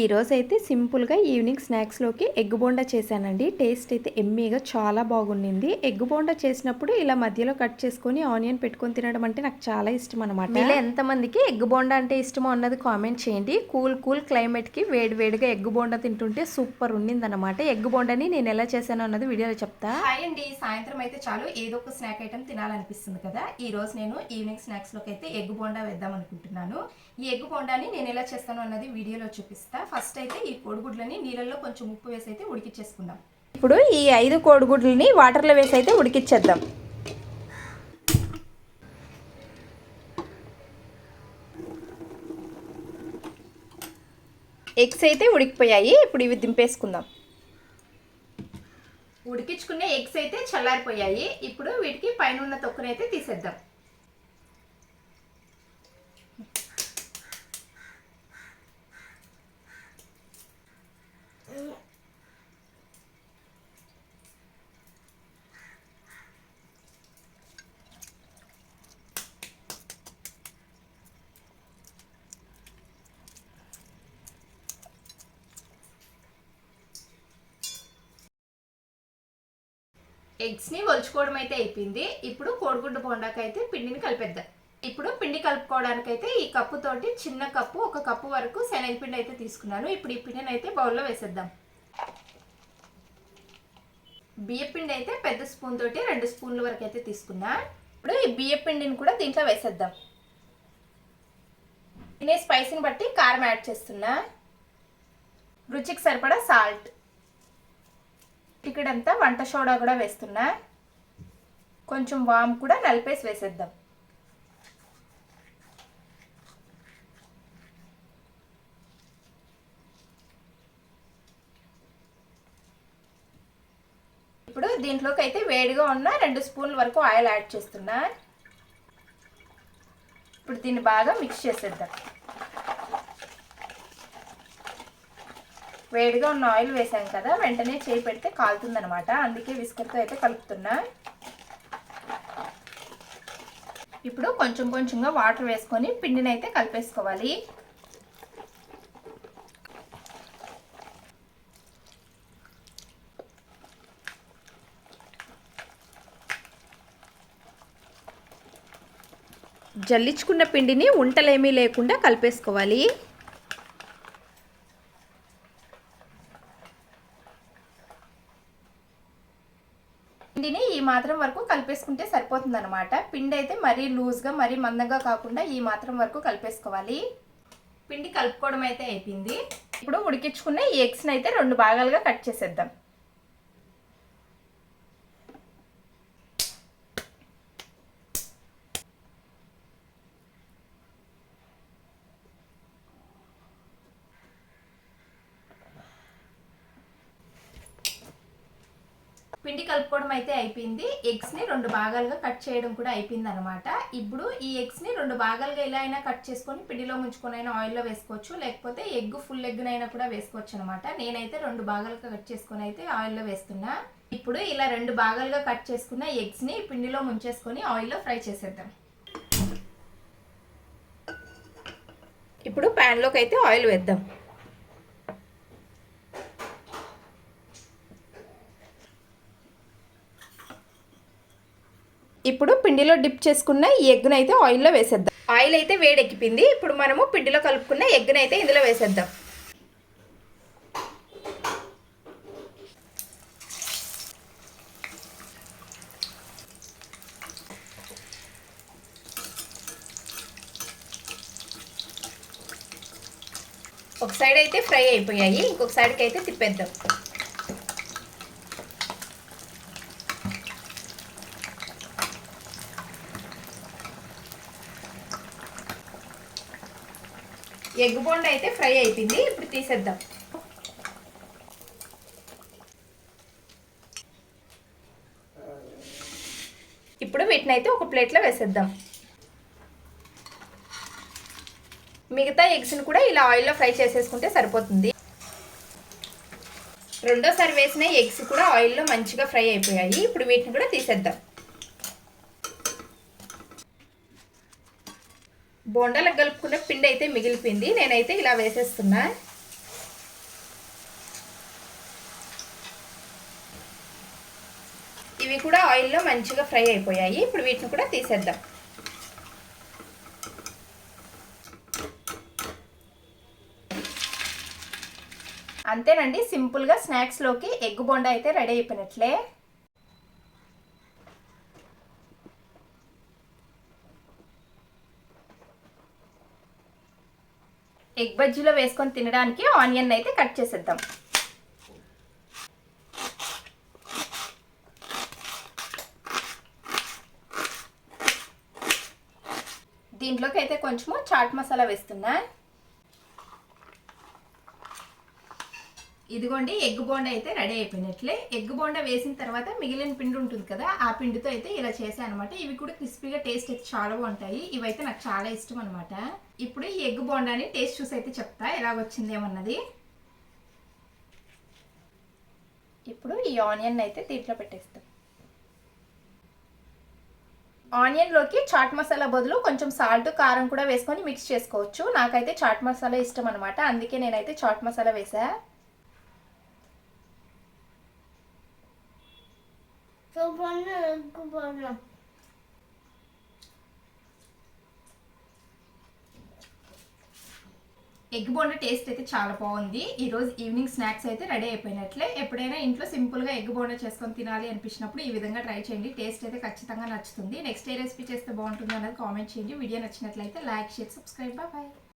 ఈ రోజు అయితే సింపుల్గా ఈవినింగ్ స్నాక్స్లోకి ఎగ్ బోండా చేశానండి. టేస్ట్ అయితే ఎమ్మీగా చాలా బాగుండింది. ఎగ్ బోండా చేసినప్పుడు ఇలా మధ్యలో కట్ చేసుకొని ఆనియన్ పెట్టుకొని తినడం అంటే నాకు చాలా ఇష్టం అనమాట మీలో ఎంతమందికి ఎగ్ బోండా అంటే ఇష్టమో అన్నది కామెంట్ చేయండి. కూల్ కూల్ క్లైమేట్కి వేడి వేడిగా ఎగ్ బోండా తింటుంటే సూపర్ ఉండింది అనమాట ఎగ్ బోండాని నేను ఎలా చేశానో అన్నది వీడియోలో చెప్తా. హాయ్ అండి. సాయంత్రం అయితే చాలు. ఏదో ఒక స్నాక్ ఐటమ్ తినాలనిపిస్తుంది కదా. ఈ రోజు నేను ఈవినింగ్ స్నాక్స్లోకి అయితే ఎగ్ బోండా వేద్దాం అనుకుంటున్నాను. ఈ ఎగ్ బోండాని నేను ఎలా చేస్తాను అన్నది వీడియోలో చూపిస్తా. ఫస్ట్ అయితే ఈ కోడిగుడ్లని నీళ్ళల్లో కొంచెం ఉప్పు వేసి అయితే ఉడికిచ్చేసుకుందాం. ఇప్పుడు ఈ ఐదు కోడిగుడ్లని వాటర్లో వేసి అయితే ఉడికిచ్చేద్దాం. ఎగ్స్ అయితే ఉడికిపోయాయి ఇప్పుడు ఇవి దింపేసుకుందాం. ఉడికించుకునే ఎగ్స్ అయితే చల్లారిపోయాయి ఇప్పుడు వీటికి పైన ఉన్న తొక్కుని అయితే తీసేద్దాం. ఎగ్స్ని ఒలుచుకోవడం అయితే అయిపోయింది. ఇప్పుడు కోడిగుడ్డు బొండాకైతే పిండిని కలిపేద్దాం. ఇప్పుడు పిండి కలుపుకోవడానికి అయితే ఈ కప్పు తోటి చిన్న కప్పు ఒక కప్పు వరకు శనగపిండి అయితే తీసుకున్నాను. ఇప్పుడు ఈ పిండిని అయితే బౌల్లో వేసేద్దాం. బియ్య పిండి అయితే పెద్ద స్పూన్ తోటి రెండు స్పూన్ల వరకు అయితే తీసుకున్నా. ఇప్పుడు ఈ బియ్యపిండిని కూడా దీంట్లో వేసేద్దాం. తినే స్పైసీని బట్టి కారం యాడ్ చేస్తున్నా. రుచికి సరిపడా సాల్ట్ ఇక్కడంతా వంట సోడా కూడా వేస్తున్నా. కొంచెం వామ్ కూడా నలిపేసి వేసేద్దాం. ఇప్పుడు దీంట్లోకి అయితే వేడిగా ఉన్న రెండు స్పూన్ల వరకు ఆయిల్ యాడ్ చేస్తున్నా. ఇప్పుడు దీన్ని బాగా మిక్స్ చేసేద్దాం. వేడిగా ఉన్న ఆయిల్ వేసాం కదా వెంటనే చేయి పెడితే కాలుతుందనమాట అందుకే విస్కర్తో అయితే కలుపుతున్నా. ఇప్పుడు కొంచెం కొంచెంగా వాటర్ వేసుకొని పిండిని అయితే కలిపేసుకోవాలి. జల్లించుకున్న పిండిని ఉంటలేమీ లేకుండా కలిపేసుకోవాలి పిండిని ఈ మాత్రం వరకు కలిపేసుకుంటే సరిపోతుంది అనమాట పిండి అయితే మరీ లూజ్గా మరీ మందంగా కాకుండా ఈ మాత్రం వరకు కలిపేసుకోవాలి. పిండి కలుపుకోవడం అయితే అయిపోయింది. ఇప్పుడు ఉడికించుకున్న ఈ ఎగ్స్ని అయితే రెండు భాగాలుగా కట్ చేసేద్దాం. పిండి కలుపుకోవడం అయితే అయిపోయింది. ఎగ్స్ని రెండు భాగాలుగా కట్ చేయడం కూడా అయిపోయింది అనమాట ఇప్పుడు ఈ ఎగ్స్ని రెండు భాగాలుగా ఇలా అయినా కట్ చేసుకొని పిండిలో ముంచుకొని అయినా ఆయిల్లో వేసుకోవచ్చు. లేకపోతే ఎగ్ ఫుల్ ఎగ్ అయినా కూడా వేసుకోవచ్చు అనమాట నేనైతే రెండు భాగాలుగా కట్ చేసుకొని అయితే ఆయిల్లో వేస్తున్నా. ఇప్పుడు ఇలా రెండు భాగాలుగా కట్ చేసుకున్న ఎగ్స్ని పిండిలో ముంచేసుకొని ఆయిల్లో ఫ్రై చేసేద్దాం. ఇప్పుడు ప్యాన్లోకి అయితే ఆయిల్ వేద్దాం. ఇప్పుడు పిండిలో డిప్ చేసుకున్న ఈ ఎగ్గును అయితే ఆయిల్లో వేసేద్దాం. ఆయిల్ అయితే వేడెక్కిపోయింది ఇప్పుడు మనము పిండిలో కలుపుకున్న ఎగ్గును అయితే ఇందులో వేసేద్దాం. ఒక సైడ్ అయితే ఫ్రై అయిపోయాయి. ఇంకొక సైడ్కి అయితే తిప్పేద్దాం. ఎగ్ బొండ అయితే ఫ్రై అయిపోయింది. ఇప్పుడు తీసేద్దాం. ఇప్పుడు వీటిని అయితే ఒక ప్లేట్లో వేసేద్దాం. మిగతా ఎగ్స్ని కూడా ఇలా ఆయిల్లో ఫ్రై చేసేసుకుంటే సరిపోతుంది. రెండోసారి వేసిన ఎగ్స్ కూడా ఆయిల్లో మంచిగా ఫ్రై అయిపోయాయి. ఇప్పుడు వీటిని కూడా తీసేద్దాం. బోండాలకు కలుపుకున్న పిండి అయితే మిగిలిపోయింది. నేనైతే ఇలా వేసేస్తున్నా. ఇవి కూడా ఆయిల్లో మంచిగా ఫ్రై అయిపోయాయి. ఇప్పుడు వీటిని కూడా తీసేద్దాం. అంతేనండి సింపుల్గా స్నాక్స్లోకి ఎగ్ బొండ అయితే రెడీ అయిపోయినట్లే. ఎగ్ బజ్జీలో వేసుకొని తినడానికి ఆనియన్ అయితే కట్ చేసేద్దాం. దీంట్లోకి అయితే కొంచెము చాట్ మసాలా వేస్తున్నా. ఇదిగోండి ఎగ్ బోండా అయితే రెడీ అయిపోయినట్లే. ఎగ్ బోండా వేసిన తర్వాత మిగిలిన పిండి ఉంటుంది కదా ఆ పిండితో అయితే ఇలా చేశాను అనమాట ఇవి కూడా క్రిస్పీగా టేస్ట్ అయితే చాలా బాగుంటాయి. ఇవైతే నాకు చాలా ఇష్టం అనమాట ఇప్పుడు ఈ ఎగ్ బోండాని టేస్ట్ చూసి అయితే చెప్తా ఎలా వచ్చిందేమన్నది ఇప్పుడు ఈ ఆనియన్ అయితే దీంట్లో పెట్టేస్తాం. ఆనియన్లోకి చాట్ మసాలా బదులు కొంచెం సాల్ట్ కారం కూడా వేసుకొని మిక్స్ చేసుకోవచ్చు. నాకైతే చాట్ మసాలా ఇష్టం అనమాట అందుకే నేనైతే చాట్ మసాలా వేసా సూపర్గా ఎక్కువ ఎగ్ బోండా టేస్ట్ అయితే చాలా బాగుంది. ఈరోజు ఈవినింగ్ స్నాక్స్ అయితే రెడీ అయిపోయినట్లే. ఎప్పుడైనా ఇంట్లో సింపుల్గా ఎగ్ బోండా చేసుకొని తినాలి అనిపించినప్పుడు ఈ విధంగా ట్రై చేయండి. టేస్ట్ అయితే ఖచ్చితంగా నచ్చుతుంది. నెక్స్ట్ ఏ రెసిపీ చేస్తే బాగుంటుంది అనేది కామెంట్ చేయండి. వీడియో నచ్చినట్లయితే లైక్ షేర్ సబ్స్క్రైబ్ బాయ్